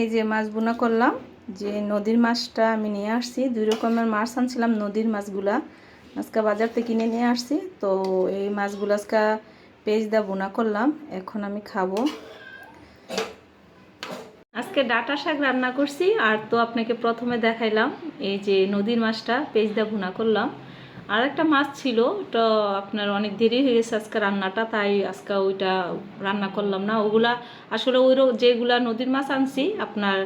এই যে মাছ বোনা করলাম, যে নদীর মাছটা আমি নিয়ে আসছি। দুই রকমের মাছ আনছিলাম, নদীর মাছগুলা। আজকে বাজার থেকে কিনে নিয়ে আসছি। তো এই মাছগুলো আজকে পেঁয়াজ দা বোনা করলাম। এখন আমি খাব। আজকে ডাটা শাক রান্না করছি। আর তো আপনাকে প্রথমে দেখাইলাম, এই যে নদীর মাছটা পেঁয়াজ দা বোনা করলাম। আর একটা মাছ ছিল, ওটা আপনার অনেক দেরি হয়ে গেছে আজকে রান্নাটা, তাই আজকে ওইটা রান্না করলাম না। ওগুলা আসলে ওই যেগুলা নদীর মাছ আনছি, আপনার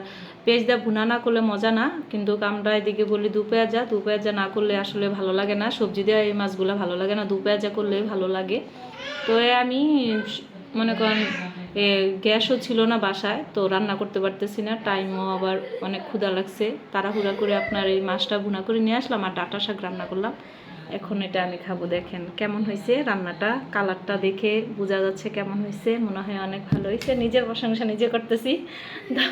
পেঁয়াজ দিয়ে ভুনা না করলে মজা না, কিন্তু আমরা এদিকে বলি দু পেঁয়াজা দু পেঁয়াজা না করলে আসলে ভালো লাগে না। সবজি দিয়ে এই মাছগুলো ভালো লাগে না, দু পেঁয়াজা করলে ভালো লাগে। তো আমি মনে করেন গ্যাসও ছিল না বাসায়, তো রান্না করতে পারতেছি না, টাইমও আবার অনেক ক্ষুধা লাগছে। তাড়াহুড়া করে আপনার এই মাছটা ভুনা করে নিয়ে আসলাম, আর ডাটা শাক রান্না করলাম। এখন এটা আমি খাব, দেখেন কেমন হয়েছে রান্নাটা। কালারটা দেখে বোঝা যাচ্ছে কেমন হয়েছে, মনে হয় অনেক ভালো হয়েছে। নিজের প্রশংসা নিজে করতেছি, তো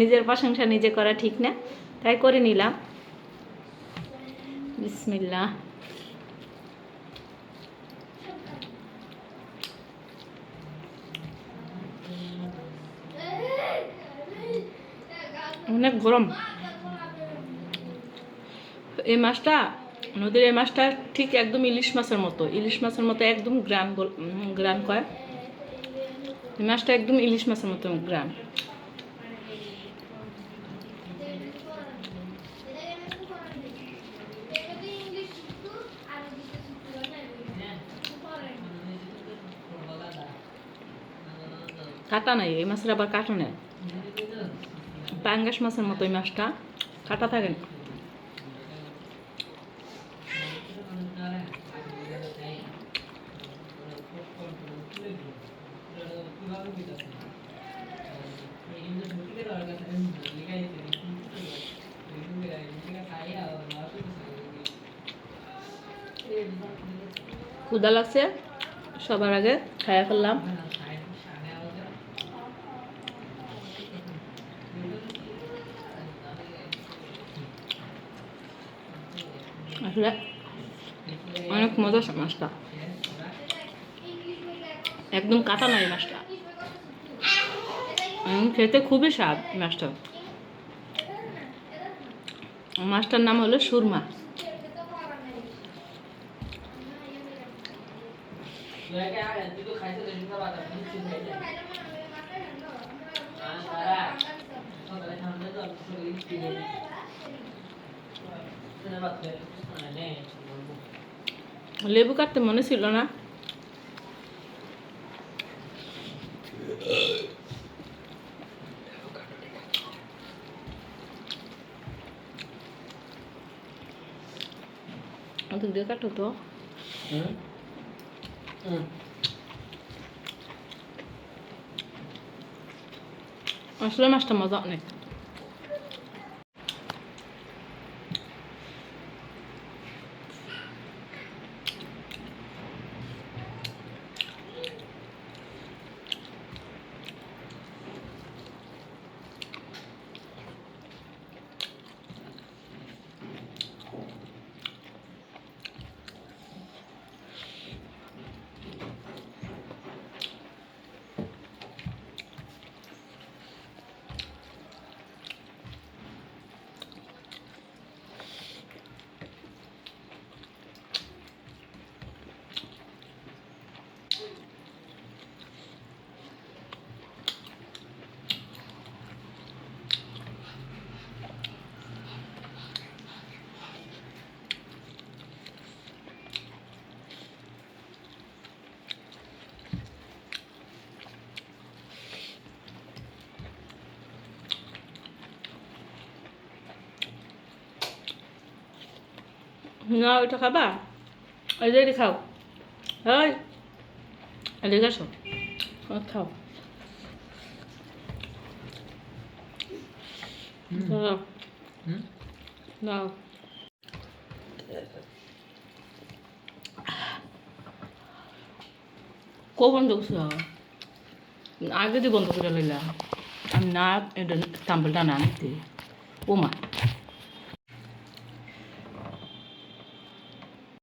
নিজের প্রশংসা নিজে করা ঠিক না। তাই করে নিলাম। বিসমিল্লা অনেক গরম। এই মাছটা নদীর এই মাছটা ঠিক একদম ইলিশ মাছের মতো। ইলিশ মাছের মতো একদম গ্রাম গ্রাম কয়? এই মাছটা একদম ইলিশ মাছের মতো গ্রাম। কাটা নাই, এই মাছের আবার কাটা নেই। পাঙ্গাস মাছের মতো এই মাছটা। কাটা থাকে না। ক্ষুদা লাগছে, সবার আগে খাইয়া ফেললাম। আসলে অনেক মজা মাছটা। একদম কাটা নয় মাছটা? খেতে খুবই স্বাদ মাছটা। মাছটার নাম হলো সুরমা। লেবু কাটতে মনে ছিল না। দিয়ে কাটো তো। আসলে মাছটা মজা অনেক না ওইটা খাবা? ওই যে খাও। ওই এদিকে আসো। খাও। দাও দাও কখন দেখছ আগে দিয়ে বন্ধ করে লইলাম। আমি না এটা তাম্বলটা না নিতে ও মা।